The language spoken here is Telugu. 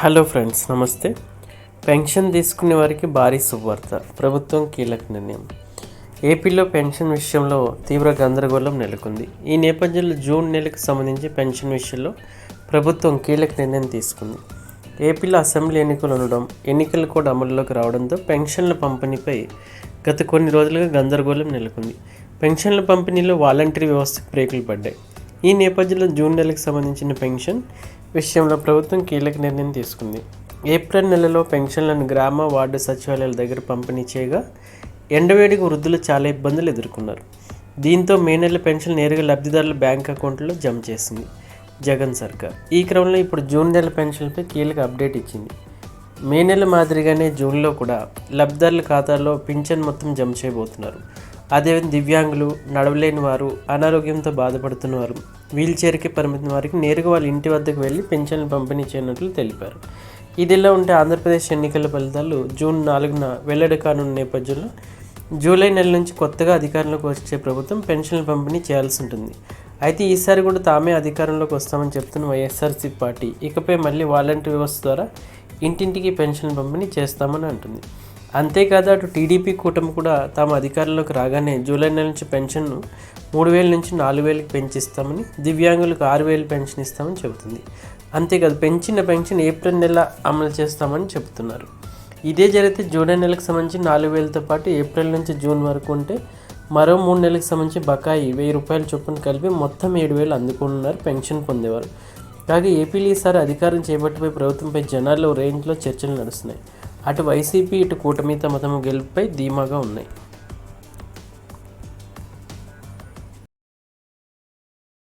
హలో ఫ్రెండ్స్ నమస్తే. పెన్షన్ తీసుకునే వారికి భారీ శుభవార్త. ప్రభుత్వం కీలక నిర్ణయం. ఏపీలో పెన్షన్ విషయంలో తీవ్ర గందరగోళం నెలకొంది. ఈ నేపథ్యంలో జూన్ నెలకు సంబంధించి పెన్షన్ విషయంలో ప్రభుత్వం కీలక నిర్ణయం తీసుకుంది. ఏపీలో అసెంబ్లీ ఎన్నికలు ఉండడం ఎన్నికలు కూడా అమల్లోకి రావడంతో పెన్షన్ల పంపిణీపై గత కొన్ని రోజులుగా గందరగోళం నెలకొంది. పెన్షన్ల పంపిణీలో వాలంటరీ వ్యవస్థకు బ్రేకులు పడ్డాయి. ఈ నేపథ్యంలో జూన్ నెలకు సంబంధించిన పెన్షన్ విషయంలో ప్రభుత్వం కీలక నిర్ణయం తీసుకుంది. ఏప్రిల్ నెలలో పెన్షన్లను గ్రామ వార్డు సచివాలయాల దగ్గర పంపిణీ చేయగా ఎండవేడికి వృద్ధులు చాలా ఇబ్బందులు ఎదుర్కొన్నారు. దీంతో మే నెల పెన్షన్ నేరుగా లబ్ధిదారుల బ్యాంక్ అకౌంట్లో జమ చేసింది జగన్ సర్కార్. ఈ క్రమంలో ఇప్పుడు జూన్ నెల పెన్షన్పై కీలక అప్డేట్ ఇచ్చింది. మే నెల మాదిరిగానే జూన్లో కూడా లబ్ధిదారుల ఖాతాలో పింఛన్ మొత్తం జమ చేయబోతున్నారు. అదేవిధంగా దివ్యాంగులు నడవలేని వారు అనారోగ్యంతో బాధపడుతున్నవారు వీల్చైర్కి పరిమితం వారికి నేరుగా వాళ్ళ ఇంటి వద్దకు వెళ్ళి పెన్షన్లు పంపిణీ చేయనట్లు తెలిపారు. ఇదిలా ఉంటే ఆంధ్రప్రదేశ్ ఎన్నికల ఫలితాలు జూన్ నాలుగున వెల్లడి కానున్న నేపథ్యంలో జూలై నెల నుంచి కొత్తగా అధికారంలోకి వచ్చే ప్రభుత్వం పెన్షన్ల పంపిణీ చేయాల్సి ఉంటుంది. అయితే ఈసారి కూడా తామే అధికారంలోకి వస్తామని చెప్తున్న వైఎస్ఆర్సీ పార్టీ ఇకపై మళ్ళీ వాలంటీర్ వ్యవస్థ ద్వారా ఇంటింటికి పెన్షన్ పంపిణీ చేస్తామని అంటుంది. అంతేకాదు అటు టీడీపీ కూటమి కూడా తాము అధికారంలోకి రాగానే జూలై నెల నుంచి పెన్షన్ను మూడు వేల నుంచి నాలుగు వేలకు పెంచిస్తామని దివ్యాంగులకు ఆరు వేలు పెన్షన్ ఇస్తామని చెబుతుంది. అంతేకాదు పెంచిన పెన్షన్ ఏప్రిల్ నెల అమలు చేస్తామని చెబుతున్నారు. ఇదే జరిగితే జూలై నెలకు సంబంధించి నాలుగు వేలతో పాటు ఏప్రిల్ నుంచి జూన్ వరకు ఉంటే మరో మూడు నెలలకు సంబంధించి బకాయి వెయ్యి రూపాయల చొప్పున కలిపి మొత్తం ఏడు వేలు అందుకుంటున్నారు పెన్షన్ పొందేవారు. కాగా ఏపీలో ఈసారి అధికారం చేపట్టిపోయి ప్రభుత్వంపై జనాల్లో రేంజ్లో చర్చలు నడుస్తున్నాయి. అటు వైసీపీ ఇటు కూటమి తమ తమ గెలుపుపై ధీమాగా ఉన్నాయి.